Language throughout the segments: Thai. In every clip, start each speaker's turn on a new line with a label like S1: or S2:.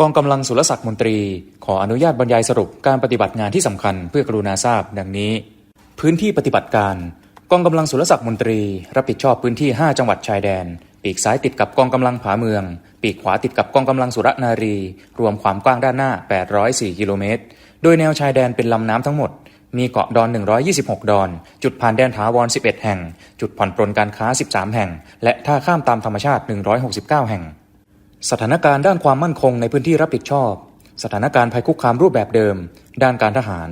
S1: กองกำลังสุรศักดิ์มนตรี ขออนุญาตบรรยายสรุปการปฏิบัติงานที่สำคัญเพื่อกรุณาทราบ ดังนี้ พื้นที่ปฏิบัติการ กองกำลังสุรศักดิ์มนตรี รับผิดชอบพื้นที่ 5 จังหวัดชายแดน ปีกซ้ายติดกับกองกำลังผาเมือง ปีกขวาติดกับกองกำลังสุรนารี รวมความกว้างด้านหน้า 804 กิโลเมตร โดยแนวชายแดนเป็นลำน้ำทั้งหมด มีเกาะดอน 126 ดอน จุดผ่านแดนถาวร 11 แห่ง จุดผ่อนปรนการค้า 13 แห่ง และท่าข้ามตามธรรมชาติ 169 แห่ง สถานการณ์ด้านความมั่นคงในพื้นที่รับผิดชอบ สถานการณ์ภัยคุกคามรูปแบบเดิม ด้านการทหาร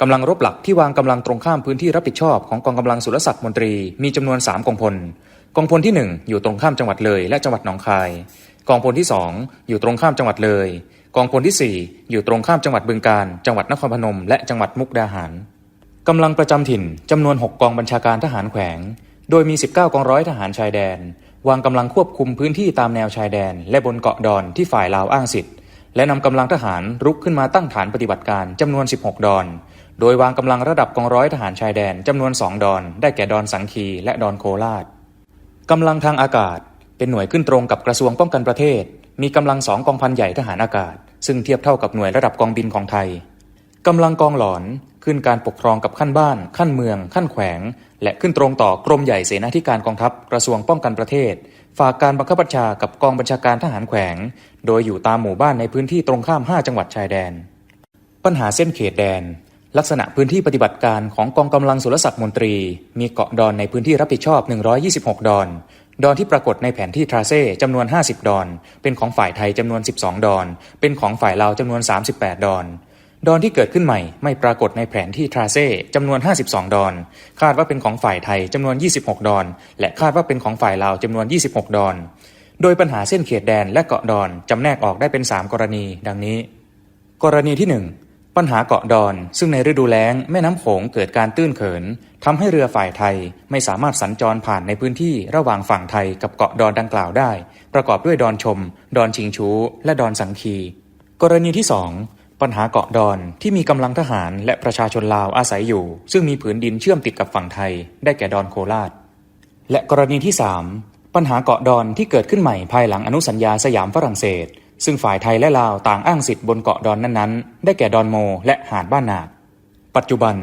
S1: กำลังรบหลักที่วางกำลังตรงข้ามพื้นที่รับผิดชอบของกองกำลังสุรศักดิ์มนตรีมีจำนวน 3กองพล กองพลที่ 1 อยู่ตรงข้ามจังหวัดเลยและจังหวัดหนองคาย กองพลที่ 2 อยู่ตรงข้ามจังหวัดเลย กองพลที่ 4 อยู่ตรงข้ามจังหวัดบึงกาฬจังหวัดนครพนม และจังหวัดมุกดาหารกำลังประจำถิ่นจำนวน 6 กองบัญชาการทหารแขวง โดยมี 19 กองร้อยทหารชายแดน วางกำลังควบคุมพื้นที่ตามแนวชายแดน และบนเกาะดอนที่ฝ่ายลาวอ้างสิทธิ์ และนำกำลังทหารรุกขึ้นมาตั้งฐานปฏิบัติการจำนวน 16 ดอน โดยวางกำลังระดับกองร้อยทหารชายแดนจำนวน 2 ดอน ได้แก่ดอนสังคีและดอนโคราชกำลังทางอากาศ เป็นหน่วยขึ้นตรงกับกระทรวงป้องกันประเทศ มีกำลังสองกองพันใหญ่ทหารอากาศ ซึ่งเทียบเท่ากับหน่วยระดับกองบินของไทยกำลังกองหลอน ขึ้นการปกครองกับขั้นบ้าน ขั้นเมือง ขั้นแขวง และขึ้นตรงต่อกรมใหญ่เสนาธิการกองทัพกระทรวงป้องกันประเทศ ฝากการบังคับบัญชากับกองบัญชาการทหารแขวง โดยอยู่ตามหมู่บ้านในพื้นที่ตรงข้าม 5 จังหวัดชายแดน ปัญหาเส้นเขตแดน ลักษณะพื้นที่ปฏิบัติการของกองกำลังสุรศักดิ์มนตรี มีเกาะดอนในพื้นที่รับผิดชอบ 126 ดอนดอนที่ปรากฏในแผนที่ทราเซ่จำนวน 50 ดอน เป็นของฝ่ายไทยจำนวน 12 ดอน เป็นของฝ่ายลาวจำนวน 38 ดอน ดอนที่เกิดขึ้นใหม่ไม่ปรากฏในแผนที่ทราเซ่จำนวน 52 ดอน คาดว่าเป็นของฝ่ายไทยจำนวน 26 ดอน และคาดว่าเป็นของฝ่ายลาวจำนวน 26 ดอน โดยปัญหาเส้นเขตแดนและเกาะดอนจำแนกออกได้เป็น 3 กรณีดังนี้ กรณีที่ 1 ปัญหาเกาะดอน ซึ่งในฤดูแล้งแม่น้ำโขงเกิดการตื้นเขินทำให้เรือฝ่ายไทยไม่สามารถสัญจรผ่านในพื้นที่ระหว่างฝั่งไทยกับเกาะดอนดังกล่าวได้ ประกอบด้วยดอนชม ดอนชิงชูและดอนสังคี กรณีที่ 2 ปัญหาเกาะดอนที่มีกำลังทหารและประชาชนลาวอาศัยอยู่ ซึ่งมีผืนดินเชื่อมติดกับฝั่งไทย ได้แก่ดอนโคราช และกรณีที่ 3 ปัญหาเกาะดอนที่เกิดขึ้นใหม่ภายหลังอนุสัญญาสยามฝรั่งเศส ซึ่งฝ่ายไทยและลาวต่างอ้างสิทธิ์บนเกาะดอนนั้นๆ ได้แก่ดอนโม และหาดบ้านนาคปัจจุบัน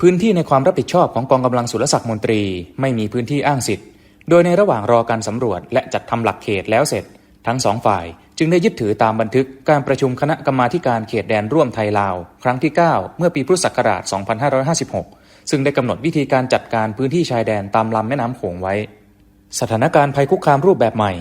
S1: พื้นที่ในความรับผิดชอบของกองกำลังสุรศักดิ์มนตรี ไม่มีพื้นที่อ้างสิทธิ์ โดยในระหว่างรอการสำรวจและจัดทำหลักเขตแล้วเสร็จ ทั้งสองฝ่าย จึงได้ยึดถือตามบันทึกการประชุมคณะกรรมาการเขตแดนร่วมไทยลาว ครั้งที่ 9 เมื่อปีพุทธศักราช 2556 ซึ่งได้กำหนดวิธีการจัดการพื้นที่ชายแดนตามลำแม่น้ำโขงไว้ สถานการณ์ภัยคุกคามรูปแบบใหม่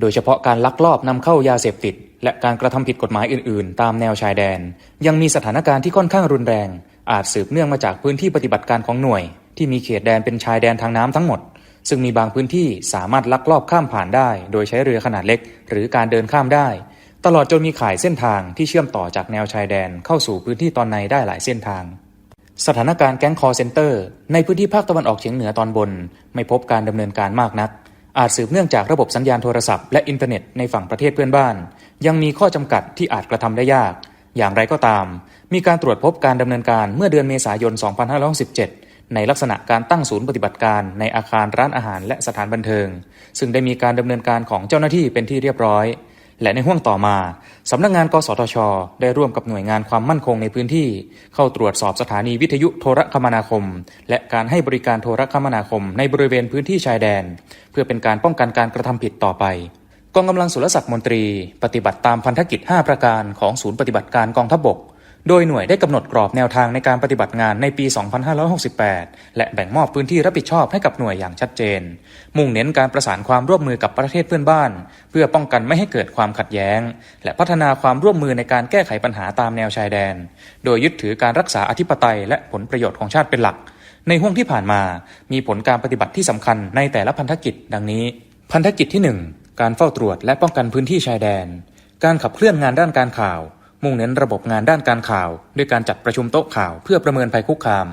S1: โดยเฉพาะการลักลอบนำเข้ายาเสพติด และการกระทำผิดกฎหมายอื่น ๆ ตามแนวชายแดน ยังมีสถานการณ์ที่ค่อนข้างรุนแรง อาจสืบเนื่องมาจากพื้นที่ปฏิบัติการของหน่วย ที่มีเขตแดนเป็นชายแดนทางน้ำทั้งหมด ซึ่งมีบางพื้นที่สามารถลักลอบข้ามผ่านได้ โดยใช้เรือขนาดเล็ก หรือการเดินข้ามได้ ตลอดจนมีข่ายเส้นทางที่เชื่อมต่อจากแนวชายแดนเข้าสู่พื้นที่ตอนในได้หลายเส้นทาง สถานการณ์แก๊งคอเซนเตอร์ ในพื้นที่ภาคตะวันออกเฉียงเหนือตอนบน ไม่พบการดำเนินการมากนัก อาจสืบเนื่องจากระบบสัญญาณโทรศัพท์และอินเทอร์เน็ตในฝั่งประเทศเพื่อนบ้าน ยังมีข้อจำกัดที่อาจกระทำได้ยาก อย่างไรก็ตาม มีการตรวจพบการดำเนินการเมื่อเดือนเมษายน 2567 ในลักษณะการตั้งศูนย์ปฏิบัติการในอาคารร้านอาหารและสถานบันเทิง ซึ่งได้มีการดำเนินการของเจ้าหน้าที่เป็นที่เรียบร้อย และในห่วงต่อมาสำนักงงาน กสทช ได้ร่วมกับหน่วยงานความมั่นคงในพื้นที่ เข้าตรวจสอบสถานีวิทยุโทรคมนาคม และการให้บริการโทรคมนาคมในบริเวณพื้นที่ชายแดน เพื่อเป็นการป้องกันการกระทำผิดต่อไปกองกำลังสุรศักดิ์มนตรี ปฏิบัติตามพันธกิจ 5 ประการของศูนย์ปฏิบัติการกองทัพบก โดยหน่วยได้กำหนดกรอบแนวทางในการปฏิบัติงานในปี 2568 และแบ่งมอบพื้นที่รับผิดชอบให้กับหน่วยอย่างชัดเจน มุ่งเน้นการประสานความร่วมมือกับประเทศเพื่อนบ้าน เพื่อป้องกันไม่ให้เกิดความขัดแย้ง และพัฒนาความร่วมมือในการแก้ไขปัญหาตามแนวชายแดน โดยยึดถือการรักษาอธิปไตย และผลประโยชน์ของชาติเป็นหลัก ในห่วงที่ผ่านมา มีผลการปฏิบัติที่สำคัญในแต่ละพันธกิจ ดังนี้ พันธกิจที่ 1 การเฝ้าตรวจและป้องกันพื้นที่ชายแดน การขับเคลื่อนงานด้านการข่าว มุ่งเน้นระบบงานด้านการข่าว ด้วยการจัดประชุมโต๊ะข่าวเพื่อประเมินภัยคุกคาม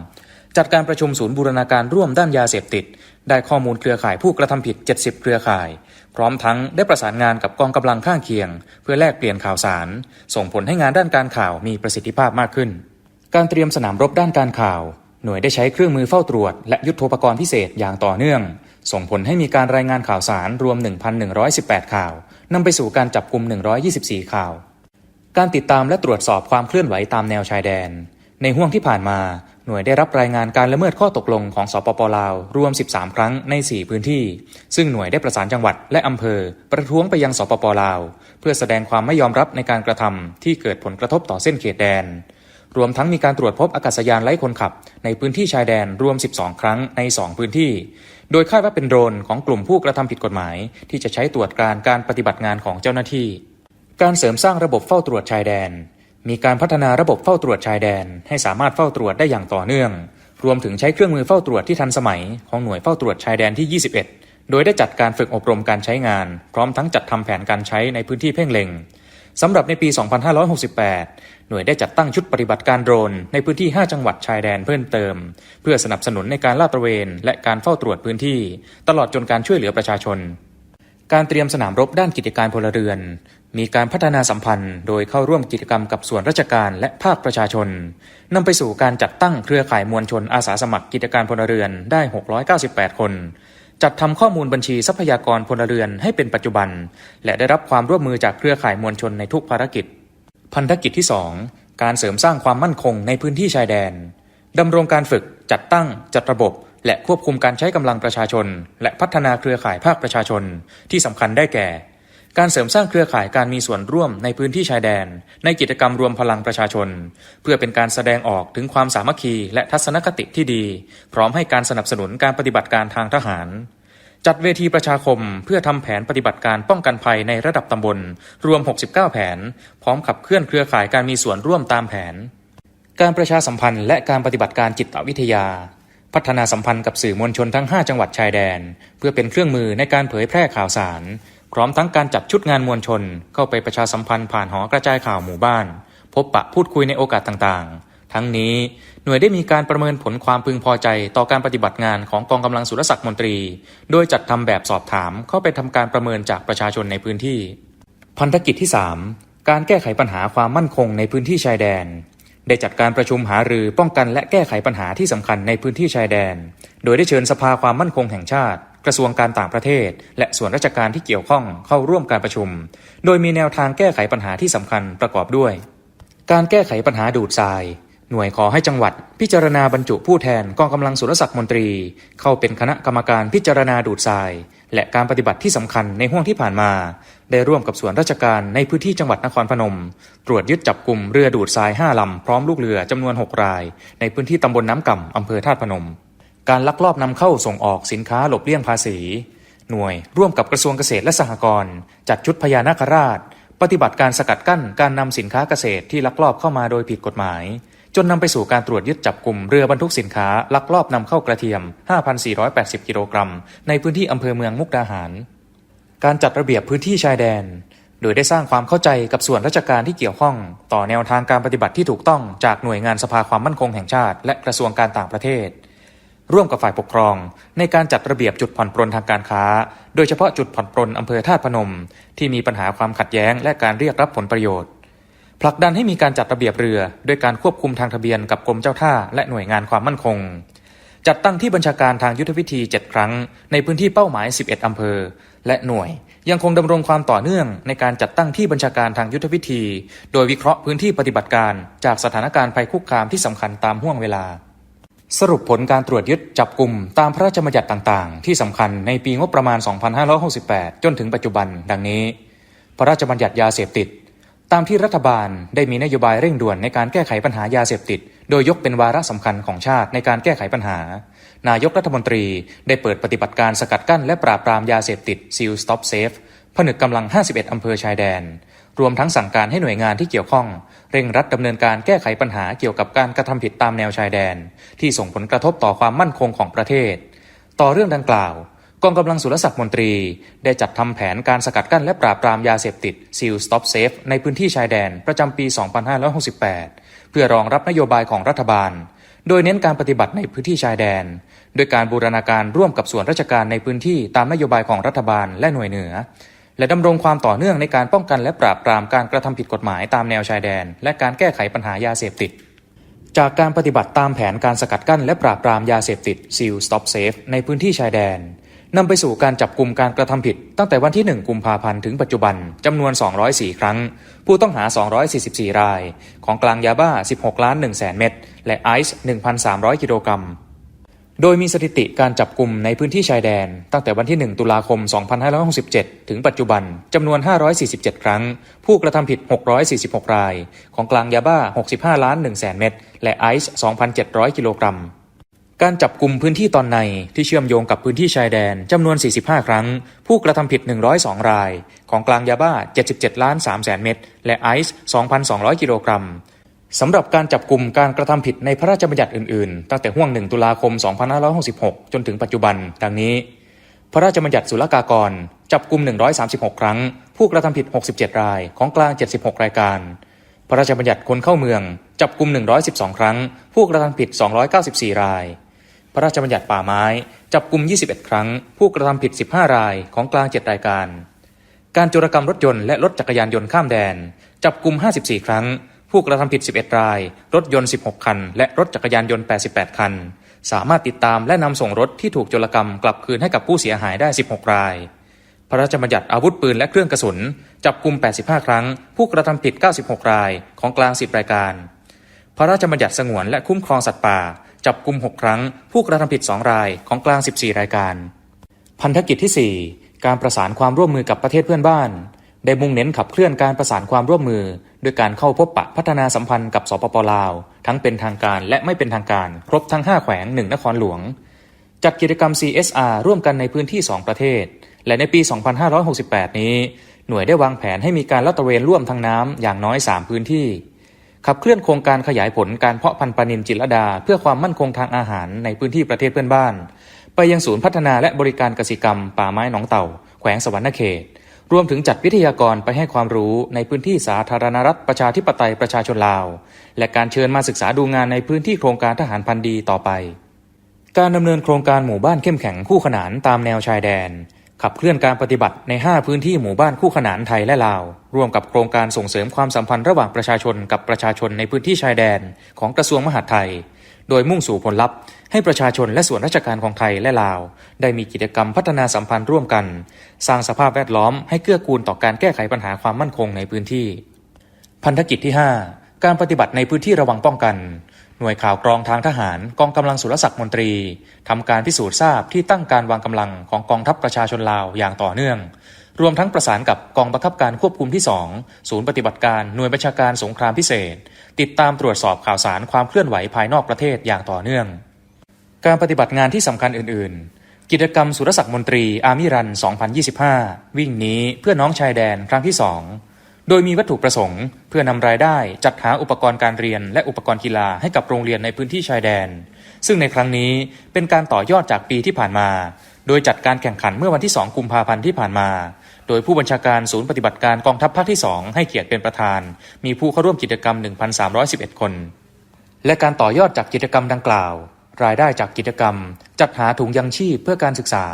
S1: จัดการประชุมศูนย์บูรณาการร่วมด้านยาเสพติด ได้ข้อมูลเครือข่ายผู้กระทำผิด 70 เครือข่าย พร้อมทั้งได้ประสานงานกับกองกำลังข้างเคียง เพื่อแลกเปลี่ยนข่าวสาร ส่งผลให้งานด้านการข่าวมีประสิทธิภาพมากขึ้น การเตรียมสนามรบด้านการข่าว หน่วยได้ใช้เครื่องมือเฝ้าตรวจ และยุทธปกรณ์พิเศษอย่างต่อเนื่อง ส่งผลให้มีการรายงานข่าวสารรวม 1,118 ข่าวนำไปสู่การจับกลุ่ม124 ข่าว การติดตามและตรวจสอบความเคลื่อนไหวตามแนวชายแดน ในห่วงที่ผ่านมา หน่วยได้รับรายงานการละเมิดข้อตกลงของสปปลาว รวม 13 ครั้งใน 4 พื้นที่ ซึ่งหน่วยได้ประสานจังหวัดและอำเภอ ประท้วงไปยังสปปลาว เพื่อแสดงความไม่ยอมรับในการกระทำที่เกิดผลกระทบต่อเส้นเขตแดน รวมทั้งมีการตรวจพบอากาศยานไร้คนขับ ในพื้นที่ชายแดนรวม 12 ครั้งใน 2 พื้นที่ โดยคาดว่าเป็นโดรนของกลุ่มผู้กระทำผิดกฎหมาย ที่จะใช้ตรวจการการปฏิบัติงานของเจ้าหน้าที่ การเสริมสร้างระบบเฝ้าตรวจชายแดน มีการพัฒนาระบบเฝ้าตรวจชายแดน ให้สามารถเฝ้าตรวจได้อย่างต่อเนื่อง รวมถึงใช้เครื่องมือเฝ้าตรวจที่ทันสมัย ของหน่วยเฝ้าตรวจชายแดนที่ 21 โดยได้จัดการฝึกอบรมการใช้งาน พร้อมทั้งจัดทำแผนการใช้ในพื้นที่เพ่งเล็งสำหรับในปี 2568 หน่วยได้จัดตั้งชุดปฏิบัติการโดรนในพื้นที่ 5 จังหวัดชายแดนเพิ่มเติม เพื่อสนับสนุนในการลาดตระเวน และการเฝ้าตรวจพื้นที่ ตลอดจนการช่วยเหลือประชาชน การเตรียมสนามรบด้านกิจการพลเรือน มีการพัฒนาสัมพันธ์ โดยเข้าร่วมกิจกรรมกับส่วนราชการและภาคประชาชนนำไปสู่การจัดตั้งเครือข่ายมวลชนอาสาสมัครกิจการพลเรือนได้ 698 คน จัดทำข้อมูลบัญชีทรัพยากรพลเรือนให้เป็นปัจจุบัน และได้รับความร่วมมือจากเครือข่ายมวลชนในทุกภารกิจ พันธกิจที่ 2 การเสริมสร้างความมั่นคงในพื้นที่ชายแดนดำรงการฝึกจัดตั้งจัดระบบ และควบคุมการใช้กำลังประชาชน และพัฒนาเครือข่ายภาคประชาชน ที่สำคัญได้แก่ การเสริมสร้างเครือข่ายการมีส่วนร่วมในพื้นที่ชายแดน ในกิจกรรมรวมพลังประชาชน เพื่อเป็นการแสดงออกถึงความสามัคคีและทัศนคติที่ดี พร้อมให้การสนับสนุนการปฏิบัติการทางทหารจัดเวทีประชาคมเพื่อทำแผนปฏิบัติการป้องกันภัยในระดับตำบล รวม 69 แผน พร้อมขับเคลื่อนเครือข่ายการมีส่วนร่วมตามแผน การประชาสัมพันธ์และการปฏิบัติการจิตวิทยา พัฒนาสัมพันธ์กับสื่อมวลชนทั้ง 5 จังหวัดชายแดน เพื่อเป็นเครื่องมือในการเผยแพร่ข่าวสาร พร้อมทั้งการจัดชุดงานมวลชน เข้าไปประชาสัมพันธ์ผ่านหอกระจายข่าวหมู่บ้าน พบปะพูดคุยในโอกาสต่างๆ ทั้งนี้ หน่วยได้มีการประเมินผลความพึงพอใจต่อการปฏิบัติงานของกองกำลังสุรศักดิ์มนตรี โดยจัดทำแบบสอบถามเข้าไปทำการประเมินจากประชาชนในพื้นที่ พันธกิจที่ 3 การแก้ไขปัญหาความมั่นคงในพื้นที่ชายแดน ได้จัดการประชุมหารือป้องกันและแก้ไขปัญหาที่สำคัญในพื้นที่ชายแดน โดยได้เชิญสภาความมั่นคงแห่งชาติ กระทรวงการต่างประเทศ และส่วนราชการที่เกี่ยวข้องเข้าร่วมการประชุม โดยมีแนวทางแก้ไขปัญหาที่สำคัญประกอบด้วย การแก้ไขปัญหาดูดทราย หน่วยขอให้จังหวัด พิจารณาบรรจุผู้แทนกองกำลังสุรศักดิ์มนตรี เข้าเป็นคณะกรรมการพิจารณาดูดทราย และการปฏิบัติที่สำคัญในห่วงที่ผ่านมา ได้ร่วมกับส่วนราชการในพื้นที่จังหวัดนครพนม ตรวจยึดจับกลุ่มเรือดูดทราย5ลำพร้อมลูกเรือจำนวน 6 ราย ในพื้นที่ตำบลน้ำก่ำอำเภอธาตุพนม การลักลอบนำเข้าส่งออกสินค้าหลบเลี่ยงภาษี หน่วยร่วมกับกระทรวงเกษตรและสหกรณ์จัดชุดพญานาคราช ปฏิบัติการสกัดกั้นการนำสินค้าเกษตรที่ลักลอบเข้ามาโดยผิดกฎหมาย จนนำไปสู่การตรวจยึดจับกลุ่มเรือบรรทุกสินค้า ลักลอบนำเข้ากระเทียม 5,480 กิโลกรัม ในพื้นที่อำเภอเมืองมุกดาหาร การจัดระเบียบพื้นที่ชายแดน โดยได้สร้างความเข้าใจกับส่วนราชการที่เกี่ยวข้อง ต่อแนวทางการปฏิบัติที่ถูกต้องจากหน่วยงานสภาความมั่นคงแห่งชาติ และกระทรวงการต่างประเทศ ร่วมกับฝ่ายปกครอง ในการจัดระเบียบจุดผ่อนปรนทางการค้า โดยเฉพาะจุดผ่อนปรนอำเภอธาตุพนม ที่มีปัญหาความขัดแย้ง และการเรียกรับผลประโยชน์ ผลักดันให้มีการจัดระเบียบเรือด้วยการควบคุมทางทะเบียนกับกรมเจ้าท่าและหน่วยงานความมั่นคง จัดตั้งที่บัญชาการทางยุทธวิธี 7 ครั้ง ในพื้นที่เป้าหมาย 11 อำเภอ และหน่วย ยังคงดำรงความต่อเนื่องในการจัดตั้งที่บัญชาการทางยุทธวิธี โดยวิเคราะห์พื้นที่ปฏิบัติการ จากสถานการณ์ภัยคุกคามที่สำคัญตามห่วงเวลา สรุปผลการตรวจยึดจับกลุ่มตามพระราชบัญญัติต่างๆ ที่สำคัญในปีงบประมาณ 2568 จนถึงปัจจุบัน ดังนี้ พระราชบัญญัติยาเสพติดามที่รัฐบาลได้มีนโยบายเร่งด่วนในการแก้ไขปัญหายาเสพติด โดยยกเป็นวาระสำคัญของชาติในการแก้ไขปัญหา นายกรัฐมนตรีได้เปิดปฏิบัติการสกัดกั้นและปราบปรามยาเสพติด Seal Stop Safe ผนึกกำลัง 51 อำเภอชายแดน รวมทั้งสั่งการให้หน่วยงานที่เกี่ยวข้อง เร่งรัดดำเนินการแก้ไขปัญหาเกี่ยวกับการกระทำผิดตามแนวชายแดน ที่ส่งผลกระทบต่อความมั่นคงของประเทศ ต่อเรื่องดังกล่าว กองกำลังสุรศักดิ์มนตรี ได้จัดทำแผนการสกัดกั้นและปราบปรามยาเสพติด Seal Stop Safe ในพื้นที่ชายแดนประจำปี 2568 เพื่อรองรับนโยบายของรัฐบาล โดยเน้นการปฏิบัติในพื้นที่ชายแดนโดยการบูรณาการร่วมกับส่วนราชการในพื้นที่ตามนโยบายของรัฐบาลและหน่วยเหนือ และดำรงความต่อเนื่องในการป้องกันและปราบปรามการกระทำผิดกฎหมายตามแนวชายแดน และการแก้ไขปัญหายาเสพติดจากการปฏิบัติตามแผนการสกัดกั้นและปราบปรามยาเสพติด Seal Stop Safe ในพื้นที่ชายแดน นำไปสู่การจับกลุ่มการกระทำผิด ตั้งแต่วันที่ 1 กุมภาพันธ์ถึงปัจจุบันจำนวน 204 ครั้ง ผู้ต้องหา 244 ราย ของกลางยาบ้า 16 ล้าน1แสนเม็ดและไอซ์ 1,300 กิโลกรัม โดยมีสถิติการจับกลุ่มในพื้นที่ชายแดน ตั้งแต่วันที่ 1 ตุลาคม 2567 ถึงปัจจุบันจำนวน 547 ครั้ง ผู้กระทำผิด 646 ราย ของกลางยาบ้า 65 ล้าน1แสนเม็ดและไอซ์ 2,700 กิโลกรัม การจับกลุ่มพื้นที่ตอนในที่เชื่อมโยงกับพื้นที่ชายแดนจำนวน 45 ครั้ง ผู้กระทำผิด 102 ราย ของกลางยาบ้า 77 ล้าน3แสนเม็ดและไอซ์ 2,200 กิโลกรัมสำหรับการจับกลุ่มการกระทำผิดในพระราชบัญญัติอื่นๆ ตั้งแต่ห่วง 1 ตุลาคม 2566 จนถึงปัจจุบัน ดังนี้ พระราชบัญญัติศุลกากร จับกลุ่ม 136 ครั้ง ผู้กระทำผิด 67 ราย ของกลาง 76 รายการพระราชบัญญัติคนเข้าเมือง จับกลุ่ม 112 ครั้ง ผู้กระทำผิด 294 ราย พระราชบัญญัติป่าไม้ จับกลุ่ม 21 ครั้ง ผู้กระทำผิด 15 รายของกลาง 7 รายการ การโจรกรรมรถยนต์และรถจักรยานยนต์ข้ามแดน จับกลุ่ม 54 ครั้ง ผู้กระทำผิด 11 ราย รถยนต์ 16 คัน และรถจักรยานยนต์ 88 คัน สามารถติดตามและนำส่งรถที่ถูกโจรกรรมกลับคืนให้กับผู้เสียหายได้ 16 ราย พระราชบัญญัติอาวุธปืนและเครื่องกระสุน จับกลุ่ม 85 ครั้ง ผู้กระทำผิด 96 รายของกลาง 10 รายการ พระราชบัญญัติสงวนและคุ้มครองสัตว์ป่า จับกลุ่ม 6 ครั้ง ผู้กระทำผิด 2 รายของกลาง 14 รายการ พันธกิจที่ 4 การประสานความร่วมมือกับประเทศเพื่อนบ้าน ได้มุ่งเน้นขับเคลื่อนการประสานความร่วมมือด้วยการเข้าพบปะพัฒนาสัมพันธ์กับสปปลาว ทั้งเป็นทางการและไม่เป็นทางการ ครบทั้ง 5 แขวง 1 นครหลวง จัดกิจกรรม CSR ร่วมกันในพื้นที่ 2 ประเทศ และในปี 2568 นี้ หน่วยได้วางแผนให้มีการลาดตระเวนร่วมทางน้ำอย่างน้อย 3 พื้นที่ ขับเคลื่อนโครงการขยายผลการเพาะพันธุ์ปลานินจิตรลดา เพื่อความมั่นคงทางอาหารในพื้นที่ประเทศเพื่อนบ้าน ไปยังศูนย์พัฒนาและบริการกสิกรรม ป่าไม้หนองเต่า แขวงสวรรณเขต รวมถึงจัดวิทยากรไปให้ความรู้ในพื้นที่สาธารณรัฐประชาธิปไตยประชาชนลาว และการเชิญมาศึกษาดูงานในพื้นที่โครงการทหารพันธ์ดีต่อไป การดำเนินโครงการหมู่บ้านเข้มแข็งคู่ขนานตามแนวชายแดน ขับเคลื่อนการปฏิบัติใน 5 พื้นที่หมู่บ้านคู่ขนานไทยและลาว ร่วมกับโครงการส่งเสริมความสัมพันธ์ระหว่างประชาชนกับประชาชนในพื้นที่ชายแดนของกระทรวงมหาดไทย โดยมุ่งสู่ผลลัพธ์ให้ประชาชนและส่วนราชการของไทยและลาว ได้มีกิจกรรมพัฒนาสัมพันธ์ร่วมกัน สร้างสภาพแวดล้อมให้เกื้อกูลต่อการแก้ไขปัญหาความมั่นคงในพื้นที่ พันธกิจที่ 5 การปฏิบัติในพื้นที่ระวังป้องกัน หน่วยข่าวกรองทางทหารกองกำลังสุรศักดิ์มนตรี ทำการพิสูจน์ทราบที่ตั้งการวางกำลังของกองทัพประชาชนลาวอย่างต่อเนื่อง รวมทั้งประสานกับกองบังคับการควบคุมที่ 2 ศูนย์ปฏิบัติการหน่วยบัญชาการสงครามพิเศษ ติดตามตรวจสอบข่าวสารความเคลื่อนไหวภายนอกประเทศอย่างต่อเนื่อง การปฏิบัติงานที่สำคัญอื่น ๆ กิจกรรมสุรศักดิ์มนตรีอาร์มิรัน 2025 วิ่งหนี้เพื่อน้องชายแดนครั้งที่ 2 โดยมีวัตถุประสงค์ เพื่อนำรายได้จัดหาอุปกรณ์การเรียนและอุปกรณ์กีฬาให้กับโรงเรียนในพื้นที่ชายแดน ซึ่งในครั้งนี้เป็นการต่อยอดจากปีที่ผ่านมา โดยจัดการแข่งขันเมื่อวันที่ 2 กุมภาพันธ์ที่ผ่านมา โดยผู้บัญชาการศูนย์ปฏิบัติการกองทัพภาคที่ 2 ให้เกียรติเป็นประธาน มีผู้เข้าร่วมกิจกรรม 1,311 คน และการต่อยอดจากกิจกรรมดังกล่าว รายได้จากกิจกรรม จัดหาถุงยังชีพเพื่อการศึกษา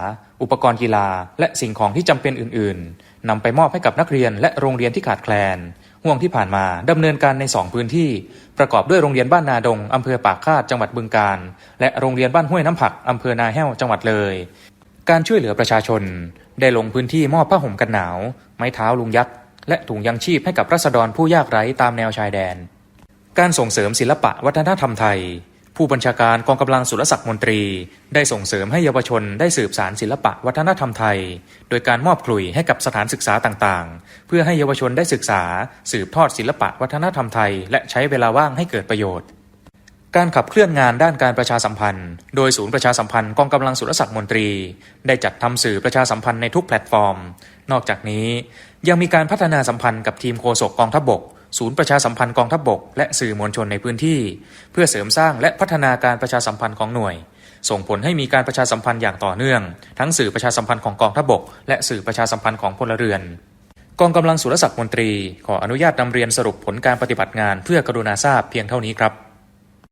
S1: อุปกรณ์กีฬา และสิ่งของที่จำเป็นอื่น ๆ นำไปมอบให้กับนักเรียนและโรงเรียนที่ขาดแคลน ห่วงที่ผ่านมาดำเนินการใน 2 พื้นที่ ประกอบด้วยโรงเรียนบ้านนาดงอำเภอปากคาดจังหวัดบึงกาฬและโรงเรียนบ้านห้วยน้ำผักอำเภอนาแห้วจังหวัดเลย การช่วยเหลือประชาชน ได้ลงพื้นที่มอบผ้าห่มกันหนาว ไม้เท้าลุงยักษ์และถุงยังชีพให้กับรัษฎรผู้ยากไร้ตามแนวชายแดน การส่งเสริมศิลปะวัฒนธรรมไทย ผู้บัญชาการกองกำลังสุรศักดิ์มนตรี ได้ส่งเสริมให้เยาวชนได้สืบสารศิลปะวัฒนธรรมไทย โดยการมอบขลุ่ยให้กับสถานศึกษาต่างๆ เพื่อให้เยาวชนได้ศึกษา สืบทอดศิลปะวัฒนธรรมไทย และใช้เวลาว่างให้เกิดประโยชน์ การขับเคลื่อนงานด้านการประชาสัมพันธ์ โดยศูนย์ประชาสัมพันธ์กองกำลังสุรศักดิ์มนตรี ได้จัดทำสื่อประชาสัมพันธ์ในทุกแพลตฟอร์ม นอกจากนี้ ยังมีการพัฒนาสัมพันธ์กับทีมโฆษกกองทัพบก ศูนย์ประชาสัมพันธ์กองทัพบก และสื่อมวลชนในพื้นที่ เพื่อเสริมสร้างและพัฒนาการประชาสัมพันธ์ของหน่วย ส่งผลให้มีการประชาสัมพันธ์อย่างต่อเนื่อง ทั้งสื่อประชาสัมพันธ์ของกองทัพบกและสื่อประชาสัมพันธ์ของพลเรือนกองกำลังสุรศักดิ์มนตรี ขออนุญาตนำเรียนสรุปผลการปฏิบัติงานเพื่อกรุณาทราบเพียงเท่านี้ครับ